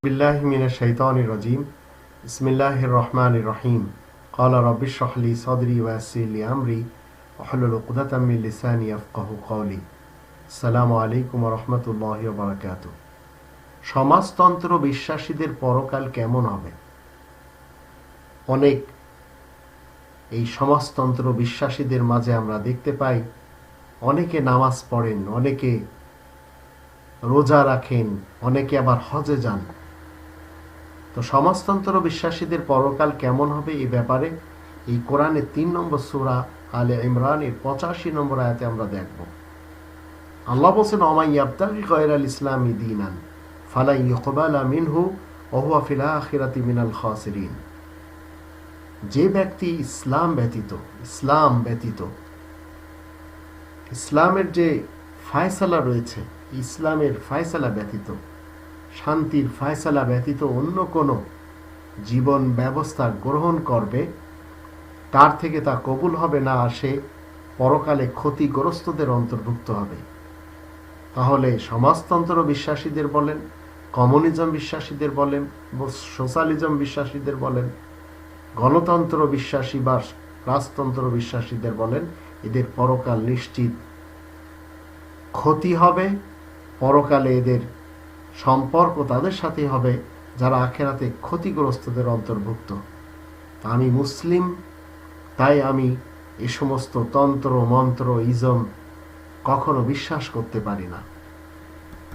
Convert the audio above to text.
بالله من الشيطان الرجيم بسم الله الرحمن الرحيم قال رب اشرح لي صدري ويسر لي أمري واحلل عقدة من لساني يفقه قولي السلام عليكم ورحمة الله وبركاته সমাজতন্ত্র বিশ্বাসীদের পরকাল কেমন হবে অনেক এই সমাজতন্ত্র বিশ্বাসীদের মাঝে আমরা দেখতে পাই অনেকে নামাজ পড়েন অনেকে রোজা রাখেন অনেকে আবার হজে যান তো সমাজতন্ত্র বিশ্বাসীদের পরকাল কেমন হবে এই ব্যাপারে এই কোরআনের তিন নম্বর সুরা আলে ইমরানের পঁচাশি নম্বর আয়াতে আমরা দেখব। আল্লাহ বলছেন অমাই আবতাকি গয়রাল ইসলামী দিনান, ফালাই ইকবালা মিনহু ওহুয়া আখিরাতি মিনাল খাসিরিন। যে ব্যক্তি ইসলাম ব্যতীত ইসলাম ব্যতীত, ইসলামের যে ফায়সালা রয়েছে, ইসলামের ফায়সালা ব্যতীত শান্তির ফায়সালা ব্যতীত অন্য কোনো জীবন ব্যবস্থা গ্রহণ করবে, তার থেকে তা কবুল হবে না আসে পরকালে ক্ষতিগ্রস্তদের অন্তর্ভুক্ত হবে। তাহলে সমাজতন্ত্র বিশ্বাসীদের বলেন, কমিউনিজম বিশ্বাসীদের বলেন সোশ্যালিজম বিশ্বাসীদের বলেন, গণতন্ত্র বিশ্বাসী বা রাজতন্ত্র বিশ্বাসীদের বলেন, এদের পরকাল নিশ্চিত ক্ষতি হবে, পরকালে এদের সম্পর্ক তাদের সাথে হবে যারা আখেরাতে ক্ষতিগ্রস্তদের অন্তর্ভুক্ত। আমি মুসলিম, তাই আমি এ সমস্ত তন্ত্র, মন্ত্র, ইজম কখনো বিশ্বাস করতে পারি না।